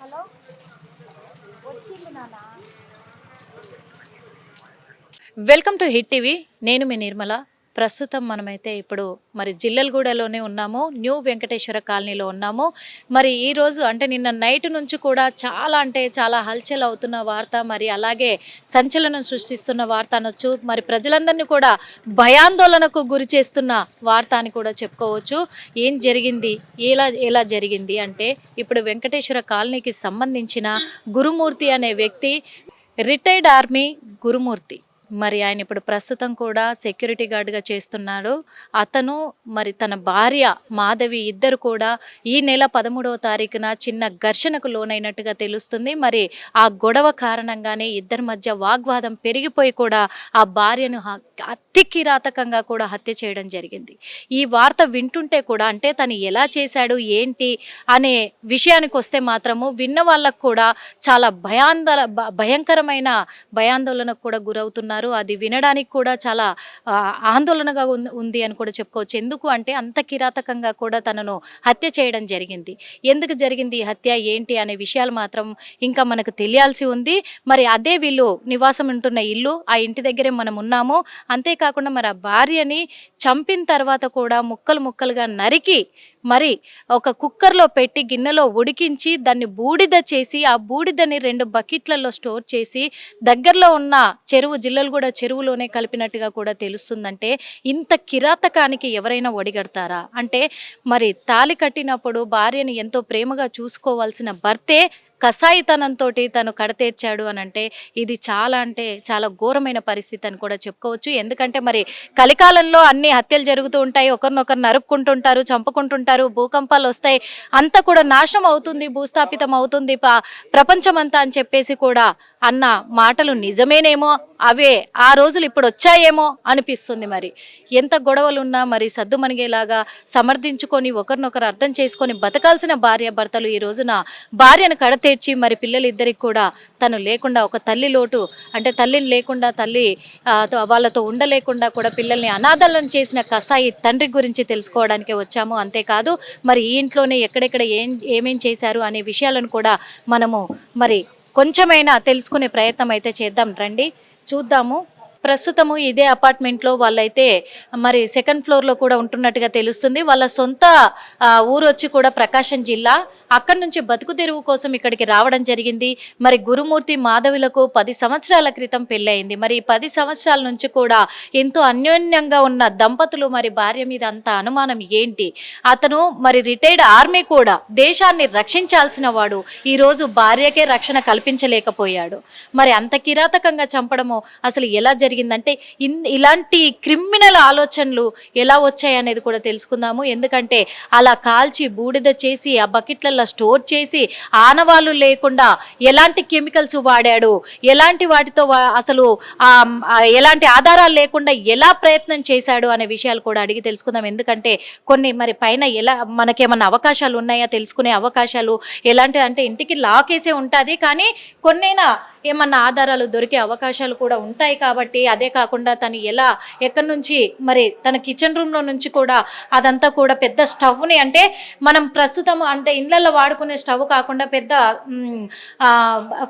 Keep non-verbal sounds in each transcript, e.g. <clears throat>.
Hello? వచ్చింది నానా welcome to hit TV. నేను మీ నిర్మల. ప్రస్తుతం మనమైతే ఇప్పుడు మరి జిల్లలగూడలోనే ఉన్నాము న్యూ వెంకటేశ్వర కాలనీలో ఉన్నాము. మరి ఈరోజు అంటే నిన్న నైట్ నుంచి కూడా చాలా అంటే చాలా హల్చల్ అవుతున్న వార్త మరి అలాగే సంచలనం సృష్టిస్తున్న వార్త అనొచ్చు మరి ప్రజలందరినీ కూడా భయాందోళనకు గురి చేస్తున్న వార్త అని కూడా చెప్పుకోవచ్చు. ఏం జరిగింది? ఎలా ఎలా జరిగింది? అంటే ఇప్పుడు వెంకటేశ్వర కాలనీకి సంబంధించిన గురుమూర్తి అనే వ్యక్తి రిటైర్డ్ ఆర్మీ గురుమూర్తి. మరి ఆయన ఇప్పుడు ప్రస్తుతం కూడా సెక్యూరిటీ గార్డ్గా చేస్తున్నాడు. అతను మరి తన భార్య మాధవి ఇద్దరు కూడా ఈ నెల పదమూడవ తారీఖున చిన్న ఘర్షణకు లోనైనట్టుగా తెలుస్తుంది. మరి ఆ గొడవ కారణంగానే ఇద్దరి మధ్య వాగ్వాదం పెరిగిపోయి కూడా ఆ భార్యను అతి కిరాతకంగా కూడా హత్య చేయడం జరిగింది. ఈ వార్త వింటుంటే కూడా అంటే తను ఎలా చేశాడు ఏంటి అనే విషయానికి వస్తే మాత్రము విన్న వాళ్ళకు కూడా చాలా భయాందోళ భయంకరమైన భయాందోళనకు కూడా గురవుతున్నారు. అది వినడానికి కూడా చాలా ఆ, ఆందోళనగా ఉంది అని కూడా చెప్పుకోవచ్చు. ఎందుకు అంటే అంత కిరాతకంగా కూడా తనను హత్య చేయడం జరిగింది. ఎందుకు జరిగింది ఈ హత్య? ఏంటి? అనే విషయాలు మాత్రం ఇంకా మనకు తెలియాల్సి ఉంది. మరి అదే వీళ్ళు నివాసం ఉంటున్న ఇల్లు ఆ ఇంటి దగ్గరే మనం ఉన్నాము. అంతేకాకుండా మరి ఆ భార్యని చంపిన తర్వాత కూడా ముక్కలు ముక్కలుగా నరికి మరి ఒక కుక్కర్లో పెట్టి గిన్నెలో ఉడికించి దాన్ని బూడిద చేసి ఆ బూడిదని రెండు బకెట్లలో స్టోర్ చేసి దగ్గరలో ఉన్న చెరువు జిల్లలు కూడా చెరువులోనే కలిపినట్టుగా కూడా తెలుస్తుందంటే ఇంత కిరాతకానికి ఎవరైనా ఒడిగడతారా? అంటే మరి తాలి కట్టినప్పుడు భార్యని ఎంతో ప్రేమగా చూసుకోవాల్సిన భర్తే కసాయితనంతో తను కడతేర్చాడు అని అంటే ఇది చాలా అంటే చాలా ఘోరమైన పరిస్థితి అని కూడా చెప్పుకోవచ్చు. ఎందుకంటే మరి కలికాలంలో అన్ని హత్యలు జరుగుతూ ఉంటాయి. ఒకరినొకరు నరుక్కుంటుంటారు చంపుకుంటుంటారు భూకంపాలు వస్తాయి. అంతా కూడా నాశనం అవుతుంది భూస్థాపితం అవుతుంది ప్రపంచమంతా అని చెప్పేసి కూడా అన్న మాటలు నిజమేనేమో అవే ఆ రోజులు ఇప్పుడు వచ్చాయేమో అనిపిస్తుంది మరి. ఎంత గొడవలున్నా మరి సద్దుమణిగేలాగా సమర్థించుకొని ఒకరినొకరు అర్థం చేసుకొని బతకాల్సిన భార్య భర్తలు ఈ రోజున భార్యను కడతేర్చి మరి పిల్లలిద్దరికి కూడా తను లేకుండా ఒక తల్లి లోటు అంటే తల్లిని లేకుండా తల్లి వాళ్ళతో ఉండలేకుండా కూడా పిల్లల్ని అనాథలను చేసిన కసాయి తండ్రి గురించి తెలుసుకోవడానికి వచ్చాము. అంతేకాదు మరి ఈ ఇంట్లోనే ఎక్కడెక్కడ ఏం ఏమేం చేశారు అనే విషయాలను కూడా మనము మరి కొంచెమైనా తెలుసుకునే ప్రయత్నం అయితే చేద్దాం. రండి చూద్దాము. ప్రస్తుతము ఇదే అపార్ట్మెంట్లో వాళ్ళైతే మరి సెకండ్ ఫ్లోర్లో కూడా ఉంటున్నట్టుగా తెలుస్తుంది. వాళ్ళ సొంత ఊరు వచ్చి కూడా ప్రకాశం జిల్లా. అక్కడి నుంచి బతుకు తెరువు కోసం ఇక్కడికి రావడం జరిగింది. మరి గురుమూర్తి మాధవులకు పది సంవత్సరాల క్రితం పెళ్ళయింది. మరి పది సంవత్సరాల నుంచి కూడా ఎంతో అన్యోన్యంగా ఉన్న దంపతులు మరి భార్య మీద అంత అనుమానం ఏంటి? అతను మరి రిటైర్డ్ ఆర్మీ కూడా దేశాన్ని రక్షించాల్సిన వాడు. ఈరోజు భార్యకే రక్షణ కల్పించలేకపోయాడు. మరి అంత కిరాతకంగా చంపడము అసలు ఎలా జరిగిందంటే ఇన్ ఇలాంటి క్రిమినల్ ఆలోచనలు ఎలా వచ్చాయి అనేది కూడా తెలుసుకుందాము. ఎందుకంటే అలా కాల్చి బూడిద చేసి ఆ బకెట్లలో స్టోర్ చేసి ఆనవాళ్ళు లేకుండా ఎలాంటి కెమికల్స్ వాడాడు ఎలాంటి వాటితో వా- అసలు ఎలాంటి ఆధారాలు లేకుండా ఎలా ప్రయత్నం చేశాడు అనే విషయాలు కూడా అడిగి తెలుసుకుందాం. ఎందుకంటే కొన్ని మరి పైన ఎలా మనకేమన్నా అవకాశాలు ఉన్నాయా తెలుసుకునే అవకాశాలు ఎలాంటి అంటే ఇంటికి లాకేసే ఉంటుంది. కానీ కొన్నైనా ఏమన్నా ఆధారాలు దొరికే అవకాశాలు కూడా ఉంటాయి కాబట్టి అదే కాకుండా తను ఎలా ఎక్కడి నుంచి మరి తన కిచెన్ రూమ్లో నుంచి కూడా అదంతా కూడా పెద్ద స్టవ్ని అంటే మనం ప్రస్తుతం అంటే ఇళ్ళల్లో వాడుకునే స్టవ్ కాకుండా పెద్ద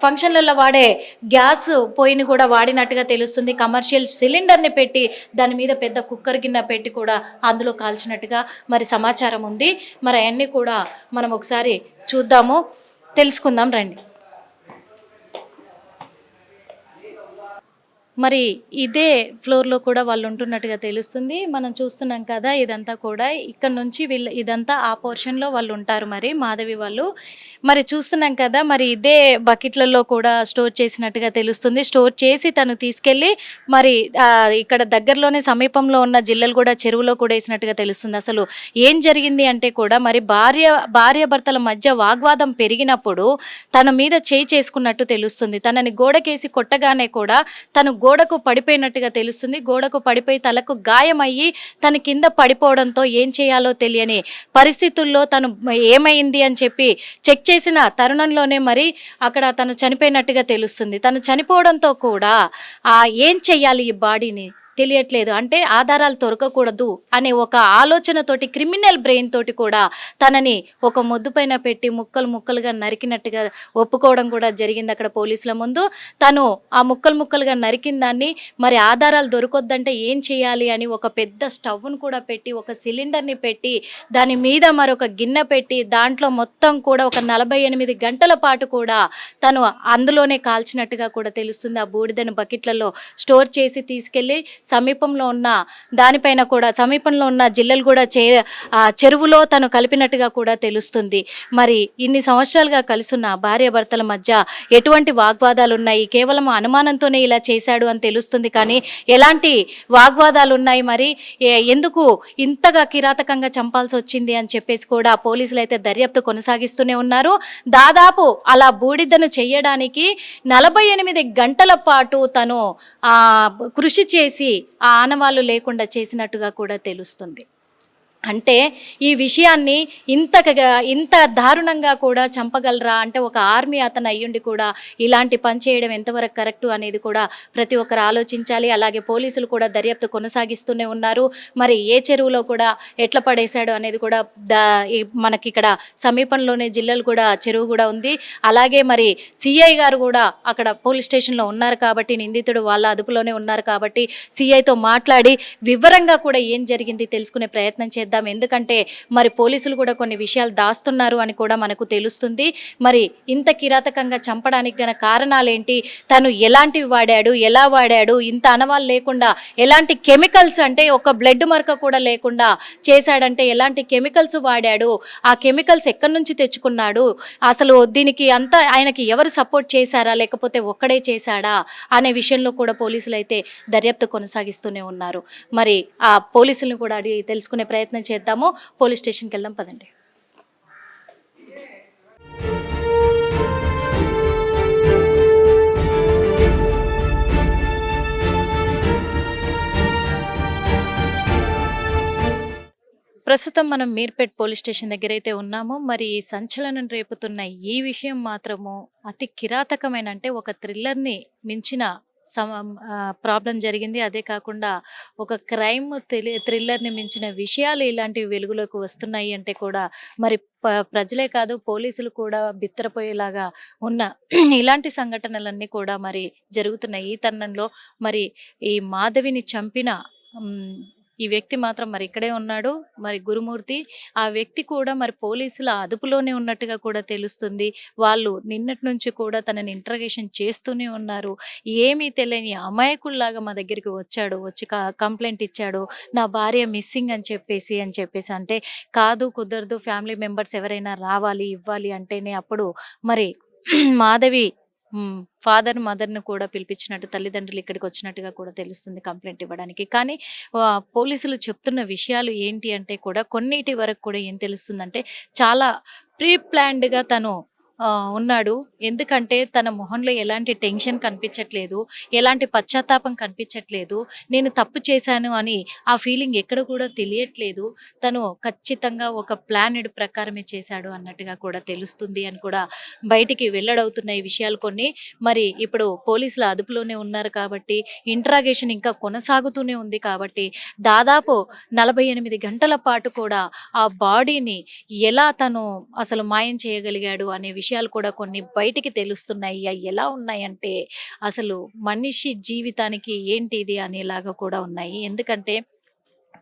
ఫంక్షన్లలో వాడే గ్యాస్ పొయ్యిని కూడా వాడినట్టుగా తెలుస్తుంది. కమర్షియల్ సిలిండర్ని పెట్టి దాని మీద పెద్ద కుక్కర్ గిన్నె పెట్టి కూడా అందులో కాల్చినట్టుగా మరి సమాచారం ఉంది. మరి అవన్నీ కూడా మనం ఒకసారి చూద్దాము. తెలుసుకుందాం రండి. మరి ఇదే ఫ్లోర్లో కూడా వాళ్ళు ఉంటున్నట్టుగా తెలుస్తుంది. మనం చూస్తున్నాం కదా ఇదంతా కూడా. ఇక్కడ నుంచి వీళ్ళు ఇదంతా ఆ పోర్షన్లో వాళ్ళు ఉంటారు మరి మాధవి వాళ్ళు. మరి చూస్తున్నాం కదా మరి ఇదే బకెట్లలో కూడా స్టోర్ చేసినట్టుగా తెలుస్తుంది. స్టోర్ చేసి తను తీసుకెళ్ళి మరి ఇక్కడ దగ్గరలోనే సమీపంలో ఉన్న జిల్లలు కూడా చెరువులో కూడా వేసినట్టుగా తెలుస్తుంది. అసలు ఏం జరిగింది అంటే కూడా మరి భార్య భార్య భర్తల మధ్య వాగ్వాదం పెరిగినప్పుడు తన మీద చేయి చేసుకున్నట్టు తెలుస్తుంది. తనని గోడకేసి కొట్టగానే కూడా తను గోడకు పడిపోయినట్టుగా తెలుస్తుంది. గోడకు పడిపోయి తలకు గాయమయ్యి తన కింద పడిపోవడంతో ఏం చేయాలో తెలియని పరిస్థితుల్లో తను ఏమైంది అని చెప్పి చెక్ చేసిన తరుణంలోనే మరి అక్కడ తను చనిపోయినట్టుగా తెలుస్తుంది. తను చనిపోవడంతో కూడా ఆ ఏం చెయ్యాలి ఈ బాడీని? తెలియట్లేదు. అంటే ఆధారాలు దొరకకూడదు అనే ఒక ఆలోచనతోటి క్రిమినల్ బ్రెయిన్ తోటి కూడా తనని ఒక మొద్దు పైన పెట్టి ముక్కలు ముక్కలుగా నరికినట్టుగా ఒప్పుకోవడం కూడా జరిగింది అక్కడ పోలీసుల ముందు. తను ఆ ముక్కలు ముక్కలుగా నరికిన దాన్ని మరి ఆధారాలు దొరకొద్దంటే ఏం చేయాలి అని ఒక పెద్ద స్టవ్ను కూడా పెట్టి ఒక సిలిండర్ని పెట్టి దాని మీద మరొక గిన్నె పెట్టి దాంట్లో మొత్తం కూడా ఒక నలభై ఎనిమిది గంటల పాటు కూడా తను అందులోనే కాల్చినట్టుగా కూడా తెలుస్తుంది. ఆ బూడిదను బకెట్లలో స్టోర్ చేసి తీసుకెళ్ళి సమీపంలో ఉన్న దానిపైన కూడా సమీపంలో ఉన్న జిల్లలు కూడా చే చెరువులో తను కలిపినట్టుగా కూడా తెలుస్తుంది. మరి ఇన్ని సంవత్సరాలుగా కలుసున్న భార్యాభర్తల మధ్య ఎటువంటి వాగ్వాదాలు ఉన్నాయి కేవలం అనుమానంతోనే ఇలా చేశాడు అని తెలుస్తుంది కానీ ఎలాంటి వాగ్వాదాలు ఉన్నాయి మరి? ఏ- ఎందుకు ఇంతగా కిరాతకంగా చంపాల్సి వచ్చింది అని చెప్పేసి కూడా పోలీసులు అయితే దర్యాప్తు కొనసాగిస్తూనే ఉన్నారు. దాదాపు అలా బూడిదను చేయడానికి నలభై ఎనిమిది గంటల పాటు తను కృషి చేసి ఆ ఆనవాళ్ళు లేకుండా చేసినట్టుగా కూడా తెలుస్తుంది. అంటే ఈ విషయాన్ని ఇంత ఇంత దారుణంగా కూడా చంపగలరా? అంటే ఒక ఆర్మీ అతను అయ్యుండి కూడా ఇలాంటి పని చేయడం ఎంతవరకు కరెక్ట్ అనేది కూడా ప్రతి ఒక్కరు ఆలోచించాలి. అలాగే పోలీసులు కూడా దర్యాప్తు కొనసాగిస్తూనే ఉన్నారు. మరి ఏ చెరువులో కూడా ఎట్లా పడేశాడు అనేది కూడా దా మనకి ఇక్కడ సమీపంలోనే జిల్లాలు కూడా చెరువు కూడా ఉంది. అలాగే మరి సిఐ గారు కూడా అక్కడ పోలీస్ స్టేషన్లో ఉన్నారు కాబట్టి నిందితుడు వాళ్ళ అదుపులోనే ఉన్నారు కాబట్టి సిఐతో మాట్లాడి వివరంగా కూడా ఏం జరిగింది తెలుసుకునే ప్రయత్నం చేద్దాం. చేద్దాం. ఎందుకంటే మరి పోలీసులు కూడా కొన్ని విషయాలు దాస్తున్నారు అని కూడా మనకు తెలుస్తుంది. మరి ఇంత కిరాతకంగా చంపడానికి గల కారణాలేంటి? తను ఎలాంటివి వాడాడు? ఎలా వాడాడు? ఇంత అనవాళ్ళు లేకుండా ఎలాంటి కెమికల్స్ అంటే ఒక బ్లడ్ మరక కూడా లేకుండా చేశాడంటే ఎలాంటి కెమికల్స్ వాడాడు? ఆ కెమికల్స్ ఎక్కడి నుంచి తెచ్చుకున్నాడు? అసలు దీనికి అంతా ఆయనకి ఎవరు సపోర్ట్ చేశారా? లేకపోతే ఒక్కడే చేశాడా? అనే విషయంలో కూడా పోలీసులు అయితే దర్యాప్తు కొనసాగిస్తూనే ఉన్నారు. మరి ఆ పోలీసులను కూడా అడిగి తెలుసుకునే ప్రయత్నం చేద్దాము. పోలీస్ స్టేషన్కి వెళ్దాం పదండి. ప్రస్తుతం మనం మీర్పేట్ పోలీస్ స్టేషన్ దగ్గర అయితే ఉన్నాము. మరి ఈ సంచలనం రేపుతున్న ఈ విషయం మాత్రము అతి కిరాతకమైన అంటే ఒక థ్రిల్లర్ని మించిన ప్రాబ్లం జరిగింది. అదే కాకుండా ఒక క్రైమ్ థ్రిల్లర్ని మించిన విషయాలు ఇలాంటివి వెలుగులోకి వస్తున్నాయి అంటే కూడా మరి ప- ప్రజలే కాదు పోలీసులు కూడా బిత్తరపోయేలాగా ఉన్న <clears throat> ఇలాంటి సంఘటనలన్నీ కూడా మరి జరుగుతున్నాయి. ఈ తరుణంలో మరి ఈ మాధవిని చంపిన ఈ వ్యక్తి మాత్రం మరి ఇక్కడే ఉన్నాడు. మరి గురుమూర్తి ఆ వ్యక్తి కూడా మరి పోలీసుల అదుపులోనే ఉన్నట్టుగా కూడా తెలుస్తుంది. వాళ్ళు నిన్నటి నుంచి కూడా తనని ఇంటరగేషన్ చేస్తూనే ఉన్నారు. ఏమీ తెలియని అమాయకుల్లాగా మా దగ్గరికి వచ్చాడు. వచ్చి క- కంప్లైంట్ ఇచ్చాడు. నా భార్య మిస్సింగ్ అని చెప్పేసి అని చెప్పేసి అంటే కాదు కుదరదు. ఫ్యామిలీ మెంబర్స్ ఎవరైనా రావాలి ఇవ్వాలి అంటేనే అప్పుడు మరి <clears throat> మాధవి ఫాదర్ మదర్ను కూడా పిలిపించినట్టు తల్లిదండ్రులు ఇక్కడికి వచ్చినట్టుగా కూడా తెలుస్తుంది కంప్లైంట్ ఇవ్వడానికి. కానీ పోలీసులు చెప్తున్న విషయాలు ఏంటి అంటే కూడా కొన్నిటి వరకు కూడా ఏం తెలుస్తుందంటే చాలా ప్రీ ప్లాన్డ్గా తను ఉన్నాడు. ఎందుకంటే తన మొహంలో ఎలాంటి టెన్షన్ కనిపించట్లేదు. ఎలాంటి పశ్చాత్తాపం కనిపించట్లేదు. నేను తప్పు చేశాను అని ఆ ఫీలింగ్ ఎక్కడ కూడా తెలియట్లేదు. తను ఖచ్చితంగా ఒక ప్లానెడ్ ప్రకారమే చేశాడు అన్నట్టుగా కూడా తెలుస్తుంది అని కూడా బయటికి వెల్లడవుతున్న ఈ విషయాలు కొన్ని. మరి ఇప్పుడు పోలీసుల అదుపులోనే ఉన్నారు కాబట్టి ఇంట్రాగేషన్ ఇంకా కొనసాగుతూనే ఉంది కాబట్టి దాదాపు నలభై ఎనిమిది గంటల పాటు కూడా ఆ బాడీని ఎలా తను అసలు మాయం చేయగలిగాడు అనే విషయాలు కూడా కొన్ని బయటికి తెలుస్తున్నాయి. అవి ఎలా ఉన్నాయంటే అసలు మనిషి జీవితానికి ఏంటి ఇది అనేలాగా కూడా ఉన్నాయి. ఎందుకంటే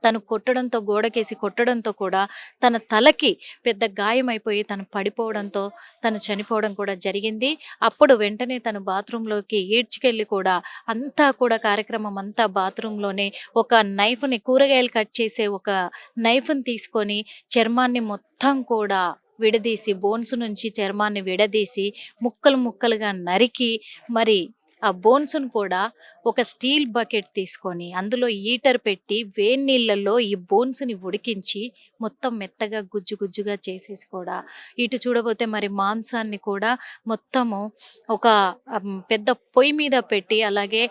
తను కొట్టడంతో గోడకేసి కొట్టడంతో కూడా తన తలకి పెద్ద గాయమైపోయి తను పడిపోవడంతో తను చనిపోవడం కూడా జరిగింది. అప్పుడు వెంటనే తను బాత్రూంలోకి ఈడ్చుకెళ్ళి కూడా అంతా కూడా కార్యక్రమం అంతా బాత్రూంలోనే ఒక నైఫ్ని కూరగాయలు కట్ చేసే ఒక నైఫ్ని తీసుకొని చర్మాన్ని మొత్తం కూడా విడదీసి బోన్స్ నుంచి చర్మాన్ని విడదీసి ముక్కలు ముక్కలుగా నరికి మరి ఆ బోన్స్ను కూడా ఒక స్టీల్ బకెట్ తీసుకొని అందులో ఈటర్ పెట్టి వేడి నీళ్ళల్లో ఈ బోన్స్ని ఉడికించి మొత్తం మెత్తగా గుజ్జు గుజ్జుగా చేసేసి కూడా ఇటు చూడబోతే మరి మాంసాన్ని కూడా మొత్తము ఒక పెద్ద పొయ్యి మీద పెట్టి అలాగే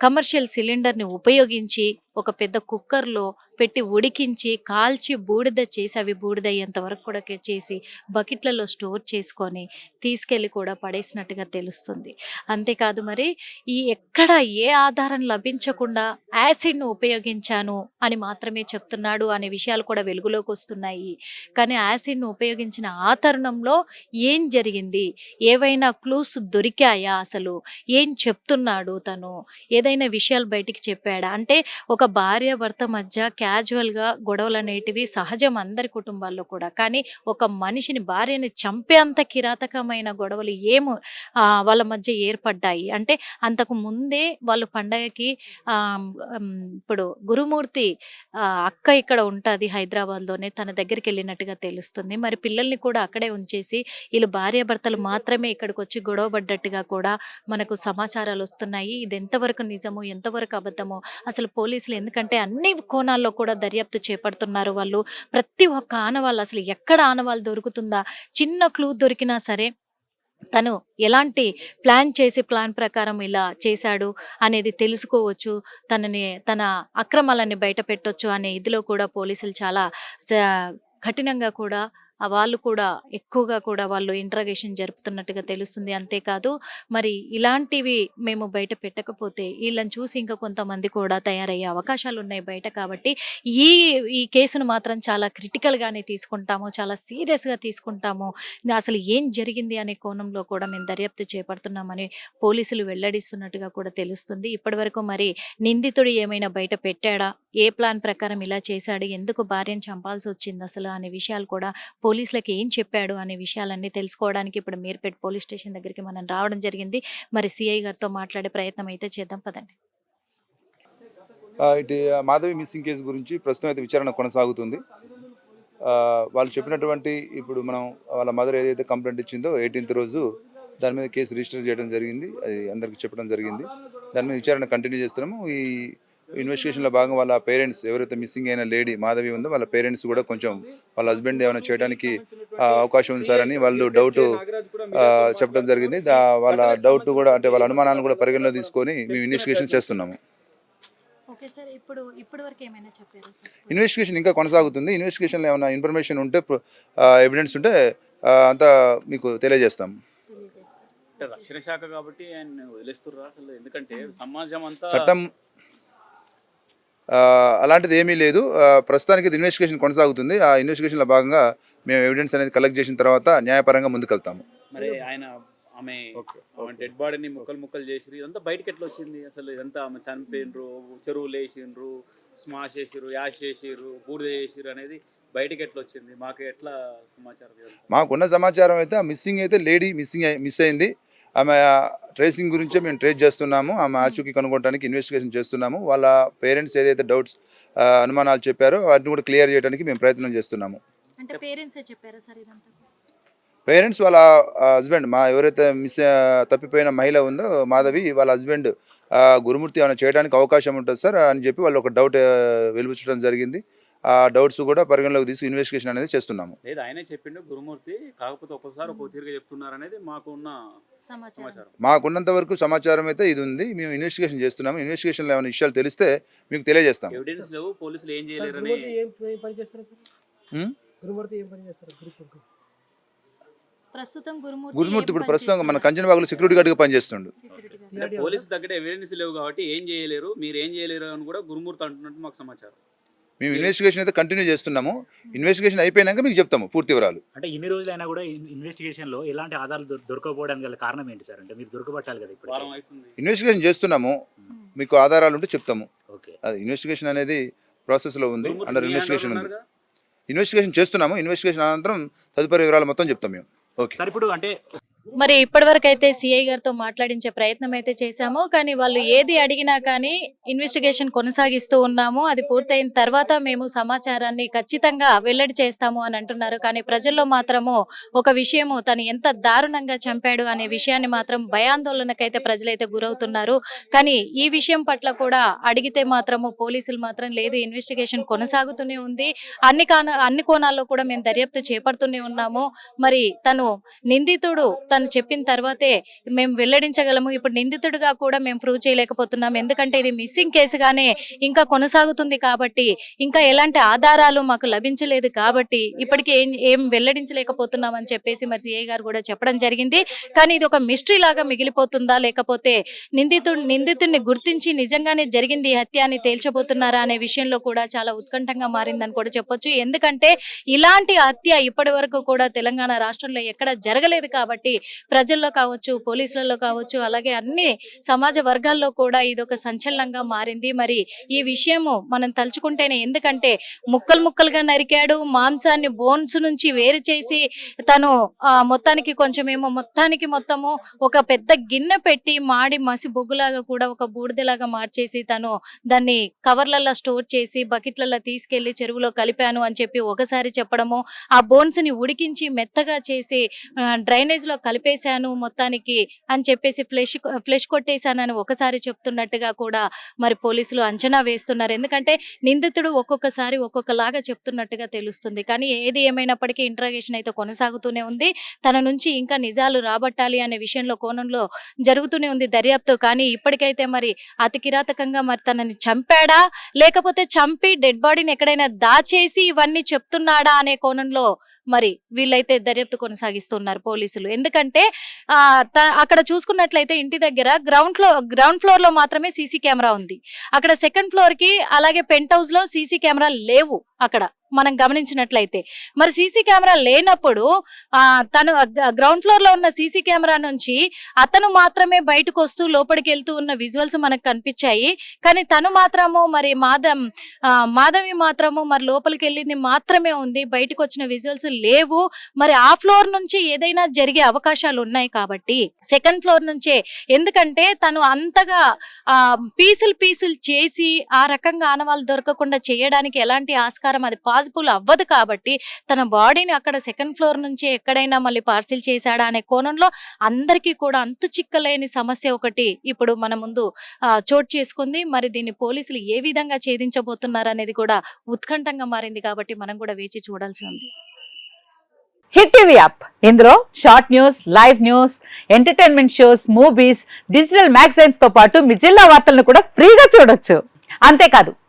కమర్షియల్ సిలిండర్ని ఉపయోగించి ఒక పెద్ద కుక్కర్లో పెట్టి ఉడికించి కాల్చి బూడిద చేసి అవి బూడిద అయ్యేంత వరకు కూడా చేసి బకెట్లలో స్టోర్ చేసుకొని తీసుకెళ్ళి కూడా పడేసినట్టుగా తెలుస్తుంది. అంతేకాదు మరి ఈ ఎక్కడ ఏ ఆధారం లభించకుండా యాసిడ్ను ఉపయోగించాను అని మాత్రమే చెప్తున్నాడు అనే విషయాలు కూడా వెలుగులోకి వస్తున్నాయి. కానీ యాసిడ్ను ఉపయోగించిన ఆ తరుణంలో ఏం జరిగింది? ఏవైనా క్లూస్ దొరికాయా అసలు? ఏం చెప్తున్నాడు తను? ఏదైనా విషయాలు బయటికి చెప్పాడా? అంటే ఒక భార్య భర్త మధ్య క్యాజువల్గా గొడవలు అనేటివి సహజం అందరి కుటుంబాల్లో కూడా. కానీ ఒక మనిషిని భార్యని చంపేంత కిరాతకమైన గొడవలు ఏమో వాళ్ళ మధ్య ఏర్పడ్డాయి. అంటే అంతకు ముందే వాళ్ళు పండగకి ఇప్పుడు గురుమూర్తి అక్క ఇక్కడ ఉంటుంది హైదరాబాద్లోనే తన దగ్గరికి వెళ్ళినట్టుగా తెలుస్తుంది. మరి పిల్లల్ని కూడా అక్కడే ఉంచేసి వీళ్ళు భార్యాభర్తలు మాత్రమే ఇక్కడికి వచ్చి గొడవపడ్డట్టుగా కూడా మనకు సమాచారాలు వస్తున్నాయి. ఇది ఎంతవరకు నిజము ఎంతవరకు అబద్ధమో అసలు పోలీసులు ఎందుకంటే అన్ని కోణాల్లో కూడా దర్యాప్తు చేపడుతున్నారు వాళ్ళు. ప్రతి ఒక్క ఆనవాళ్ళు అసలు ఎక్కడ ఆనవాళ్ళు దొరుకుతుందా? చిన్న క్లూ దొరికినా సరే తను ఎలాంటి ప్లాన్ చేసి ప్లాన్ ప్రకారం ఇలా చేశాడు అనేది తెలుసుకోవచ్చు. తనని తన అక్రమాలని బయట పెట్టొచ్చు అనే ఇదిలో కూడా పోలీసులు చాలా కఠినంగా కూడా వాళ్ళు కూడా ఎక్కువగా కూడా వాళ్ళు ఇంట్రాగేషన్ జరుపుతున్నట్టుగా తెలుస్తుంది. అంతేకాదు మరి ఇలాంటివి మేము బయట పెట్టకపోతే వీళ్ళని చూసి ఇంకా కొంతమంది కూడా తయారయ్యే అవకాశాలు ఉన్నాయి బయట కాబట్టి ఈ ఈ కేసును మాత్రం చాలా క్రిటికల్గానే తీసుకుంటాము చాలా సీరియస్గా తీసుకుంటాము. అసలు ఏం జరిగింది అనే కోణంలో కూడా మేము దర్యాప్తు చేపడుతున్నామని పోలీసులు వెల్లడిస్తున్నట్టుగా కూడా తెలుస్తుంది. ఇప్పటివరకు మరి నిందితుడు ఏమైనా బయట పెట్టాడా? ఏ ప్లాన్ ప్రకారం ఇలా చేశాడు ఎందుకు భార్యను చంపాల్సి వచ్చింది అసలు అనే విషయాలు కూడా పోలీసులకు ఏం చెప్పాడు అనే విషయాలన్నీ తెలుసుకోవడానికి ఇప్పుడు మీర్పేట్ పోలీస్ స్టేషన్ దగ్గరికి మనం రావడం జరిగింది. మరి సిఐ గారితో మాట్లాడే ప్రయత్నం అయితే చేద్దాం పదండి. ఇటు మాధవి మిస్సింగ్ కేసు గురించి ప్రస్తుతం అయితే విచారణ కొనసాగుతుంది. వాళ్ళు చెప్పినటువంటి ఇప్పుడు మనం వాళ్ళ మదర్ ఏదైతే కంప్లైంట్ ఇచ్చిందో ఎయిటీన్త్ రోజు దాని మీద కేసు రిజిస్టర్ చేయడం జరిగింది. అది అందరికీ చెప్పడం జరిగింది. దాని మీద విచారణ కంటిన్యూ చేస్తున్నాము. ఈ ఇన్వెస్టిగేషన్లో భాగం వాళ్ళ పేరెంట్స్ ఎవరైతే మిస్సింగ్ అయిన లేడీ మాధవి ఉందో వాళ్ళ పేరెంట్స్ కూడా కొంచెం వాళ్ళ హస్బెండ్ ఏమైనా చేయడానికి అవకాశం ఉంది సార్ అని వాళ్ళు డౌట్ చెప్పడం జరిగింది. దా- వాళ్ళ డౌట్ కూడా అంటే వాళ్ళ అనుమానాలను కూడా పరిగణలో తీసుకొని మేము ఇన్వెస్టిగేషన్ చేస్తున్నాము. ఓకే సార్ ఇప్పుడు ఇప్పటి వరకు ఏమైనా చెప్పారా సార్? ఇన్వెస్టిగేషన్ ఇంకా కొనసాగుతుంది. ఇన్వెస్టిగేషన్లో ఏమైనా ఇన్ఫర్మేషన్ ఉంటే ఎవిడెన్స్ ఉంటే అంతా మీకు తెలియజేస్తాం. రక్షణ శాఖ కాబట్టి ఆయన వదిలేస్తుర్రా అసలు? ఎందుకంటే సమాజం అంతా చట్టం అలాంటిది ఏమీ లేదు. ప్రస్తుతానికి ఇది ఇన్వెస్టిగేషన్ కొనసాగుతుంది. ఆ ఇన్వెస్టిగేషన్లో భాగంగా మేము ఎవిడెన్స్ అనేది కలెక్ట్ చేసిన తర్వాత న్యాయపరంగా ముందుకెళ్తాము. మరి ఆయన ఆమె డెడ్ బాడీని ముక్కలు ముక్కలు చేసిరు ఇదంతా బయటకి ఎట్లా వచ్చింది? అసలు ఇదంతా ఆమె చనిపోయినరు చెరువులు వేసిండ్రు స్మాష్ చేసిర్రు యాష్ చేసిర్రు బూడిద చేసిర్రు అనేది బయటకి ఎట్లా వచ్చింది? మాకు ఎట్లా సమాచారం? మాకున్న సమాచారం అయితే మిస్సింగ్ అయితే లేడీ మిస్సింగ్ మిస్ అయింది. ఆమె ట్రేసింగ్ గురించే మేము ట్రేస్ చేస్తున్నాము. ఆమె ఆచూకీ కనుగొనడానికి ఇన్వెస్టిగేషన్ చేస్తున్నాము. వాళ్ళ పేరెంట్స్ ఏదైతే డౌట్స్ అనుమానాలు చెప్పారో వాటిని కూడా క్లియర్ చేయడానికి మేము ప్రయత్నం చేస్తున్నాము. పేరెంట్సే చెప్పారా సార్ ఇదంతా? పేరెంట్స్ వాళ్ళ హస్బెండ్ మా ఎవరైతే మిస్ తప్పిపోయిన మహిళ ఉందో మాధవి వాళ్ళ హస్బెండ్ గురుమూర్తి ఏమైనా చేయడానికి అవకాశం ఉంటుంది సార్ అని చెప్పి వాళ్ళు ఒక డౌట్ వెలిపించడం జరిగింది. ఆ డౌట్స్ కూడా పరిగణలోకి తీసుకు ఇన్వెస్టిగేషన్ అనేది చేస్తున్నాము. లేదు ఆయనే చెప్పిండు గురుమూర్తి కాకపోతే ఒక్కోసారి ఒక్కో తీరుగా చెప్తున్నారు అనేది మాకు ఉన్న సమాచారం. మాకున్నంత వరకు సమాచారం అయితే ఇది ఉంది. మేము ఇన్వెస్టిగేషన్ చేస్తున్నాము. ఇన్వెస్టిగేషన్లో ఏమైనా విషయాలు తెలిస్తే మీకు తెలియజేస్తాం ఎవిడెన్స్ లేవు పోలీసులు ఏం చేయలేరని గురుమూర్తి ఏం ఏం పని చేస్తారు సార్? ఉం? గురుమూర్తి ఏం పని చేస్తారు గురుమూర్తి ప్రస్తుతం గురుమూర్తి గురుమూర్తి ఏం ఇప్పుడు ప్రస్తుతం మన? కంచనబాగులో సెక్యూరిటీ గార్డ్గా పనిచేస్తుండు. పోలీసు దగ్గర ఎవిడెన్స్ లేవు కాబట్టి ఏం చేయలేరు. మీరు ఏం చేయలేరు అని కూడా గురుమూర్తి అంటున్నట్టు మాకు సమాచారం. మేము ఇన్వెస్టిగేషన్ అయితే కంటిన్యూ చేస్తున్నాము. ఇన్వెస్టిగేషన్ అయిపోయినాక మీకు చెప్తాము పూర్తి వివరాలు. అంటే ఇన్ని రోజులైనా కూడా ఇన్వెస్టిగేషన్లో ఎలాంటి ఆధారాలు దొరకకపోవడానికి గల కారణం ఏంటి సార్? అంటే మీరు దొరకబట్టాలి కదా ఇప్పుడు ఇన్వెస్టిగేషన్ చేస్తున్నాము. మీకు ఆధారాలు ఉంటే చెప్తాము. ఓకే. అది ఇన్వెస్టిగేషన్ అనేది ప్రాసెస్లో ఉంది. గురుమూర్తి అండర్ ఇన్వెస్టిగేషన్ ఉంది? ఇన్వెస్టిగేషన్ చేస్తున్నాము. ఇన్వెస్టిగేషన్ అనంతరం తదుపరి వివరాలు మొత్తం చెప్తాం మేము. ఓకే సార్ ఇప్పుడు అంటే మరి ఇప్పటివరకు అయితే సిఐ గారితో మాట్లాడించే ప్రయత్నం అయితే చేశాము. కానీ వాళ్ళు ఏది అడిగినా కానీ ఇన్వెస్టిగేషన్ కొనసాగిస్తూ ఉన్నాము. అది పూర్తయిన తర్వాత మేము సమాచారాన్ని ఖచ్చితంగా వెల్లడి చేస్తాము అని అంటున్నారు. కానీ ప్రజల్లో మాత్రము ఒక విషయము తను ఎంత దారుణంగా చంపాడు అనే విషయాన్ని మాత్రం భయాందోళనకైతే ప్రజలైతే గురవుతున్నారు. కానీ ఈ విషయం పట్ల కూడా అడిగితే మాత్రము పోలీసులు మాత్రం లేదు ఇన్వెస్టిగేషన్ కొనసాగుతూనే ఉంది. అన్ని అన్ని కోణాల్లో కూడా మేము దర్యాప్తు చేపడుతూనే ఉన్నాము. మరి తను నిందితుడు తను చెప్పిన తర్వాతే మేము వెల్లడించగలము. ఇప్పుడు నిందితుడిగా కూడా మేము ప్రూవ్ చేయలేకపోతున్నాం. ఎందుకంటే ఇది మిస్సింగ్ కేసుగానే ఇంకా కొనసాగుతుంది కాబట్టి ఇంకా ఎలాంటి ఆధారాలు మాకు లభించలేదు కాబట్టి ఇప్పటికీ ఏం ఏం వెల్లడించలేకపోతున్నాం అని చెప్పేసి మరి సిఐ గారు కూడా చెప్పడం జరిగింది. కానీ ఇది ఒక మిస్టరీ లాగా మిగిలిపోతుందా? లేకపోతే నిందితుడు నిందితుడిని గుర్తించి నిజంగానే జరిగింది హత్య అని తేల్చబోతున్నారా అనే విషయంలో కూడా చాలా ఉత్కంఠంగా మారిందని కూడా చెప్పొచ్చు. ఎందుకంటే ఇలాంటి హత్య ఇప్పటి వరకు కూడా తెలంగాణ రాష్ట్రంలో ఎక్కడ జరగలేదు కాబట్టి ప్రజల్లో కావచ్చు పోలీసులలో కావచ్చు అలాగే అన్ని సమాజ వర్గాల్లో కూడా ఇది ఒక సంచలనంగా మారింది. మరి ఈ విషయము మనం తలుచుకుంటేనే ఎందుకంటే ముక్కలు ముక్కలుగా నరికాడు మాంసాన్ని బోన్స్ నుంచి వేరు చేసి తను ఆ, మొత్తానికి కొంచెమేమో మొత్తానికి మొత్తము ఒక పెద్ద గిన్నె పెట్టి మాడి మసి బొగ్గులాగా కూడా ఒక బూడిదలాగా మార్చేసి తను దాన్ని కవర్లలో స్టోర్ చేసి బకెట్లలో తీసుకెళ్ళి చెరువులో కలిపాను అని చెప్పి ఒకసారి చెప్పడము ఆ బోన్స్ని ఉడికించి మెత్తగా చేసి డ్రైనేజ్లో కలిపేశాను మొత్తానికి అని చెప్పేసి ఫ్లెష్ ఫ్లెష్ కొట్టేశానని ఒకసారి చెప్తున్నట్టుగా కూడా మరి పోలీసులు అంచనా వేస్తున్నారు. ఎందుకంటే నిందితుడు ఒక్కొక్కసారి ఒక్కొక్కలాగా చెప్తున్నట్టుగా తెలుస్తుంది. కానీ ఏది ఏమైనప్పటికీ ఇంట్రాగేషన్ అయితే కొనసాగుతూనే ఉంది. తన నుంచి ఇంకా నిజాలు రాబట్టాలి అనే విషయంలో కోణంలో జరుగుతూనే ఉంది దర్యాప్తు. కానీ ఇప్పటికైతే మరి అతి కిరాతకంగా మరి తనని చంపాడా? లేకపోతే చంపి డెడ్ బాడీని ఎక్కడైనా దాచేసి ఇవన్నీ చెప్తున్నాడా అనే కోణంలో మరి వీళ్ళైతే దర్యాప్తు కొనసాగిస్తున్నారు పోలీసులు. ఎందుకంటే ఆ త- అక్కడ చూసుకున్నట్లయితే ఇంటి దగ్గర గ్రౌండ్ ఫ్లో గ్రౌండ్ ఫ్లోర్లో మాత్రమే సీసీ కెమెరా ఉంది. అక్కడ సెకండ్ ఫ్లోర్కి అలాగే పెంట్ హౌస్లో సీసీ కెమెరా లేవు అక్కడ. మనం గమనించినట్లయితే. మరి సీసీ కెమెరా లేనప్పుడు తను గ్రౌండ్ ఫ్లోర్లో ఉన్న సీసీ కెమెరా నుంచి అతను మాత్రమే బయటకు వస్తూ లోపలికి వెళ్తూ ఉన్న విజువల్స్ మనకు కనిపించాయి. కానీ తను మాత్రము మరి మాధవ్ మాధవి మాత్రము మరి లోపలికి వెళ్ళింది మాత్రమే ఉంది. బయటకు వచ్చిన విజువల్స్ లేవు. మరి ఆ ఫ్లోర్ నుంచి ఏదైనా జరిగే అవకాశాలు ఉన్నాయి కాబట్టి సెకండ్ ఫ్లోర్ నుంచే. ఎందుకంటే తను అంతగా పీసులు పీసులు చేసి ఆ రకంగా ఆనవాళ్ళు దొరకకుండా చేయడానికి ఎలాంటి ఆస్కారం అది పాసిబుల్ అవ్వదు కాబట్టి తన బాడీని అక్కడ సెకండ్ ఫ్లోర్ నుంచి ఎక్కడైనా మళ్ళీ పార్సిల్ చేశాడా అనే కోణంలో అందరికీ కూడా అంతు చిక్కలేని సమస్య ఒకటి ఇప్పుడు మన ముందు చోటు చేసుకుంది. మరి దీన్ని పోలీసులు ఏ విధంగా ఛేదించబోతున్నారు అనేది కూడా ఉత్కంఠంగా మారింది కాబట్టి మనం కూడా వేచి చూడాల్సి ఉంది. Hit TV app. ఇందులో short news live news entertainment shows movies digital మ్యాగజైన్స్తో పాటు మీ జిల్లా వార్తలను కూడా ఫ్రీగా చూడొచ్చు. అంతేకాదు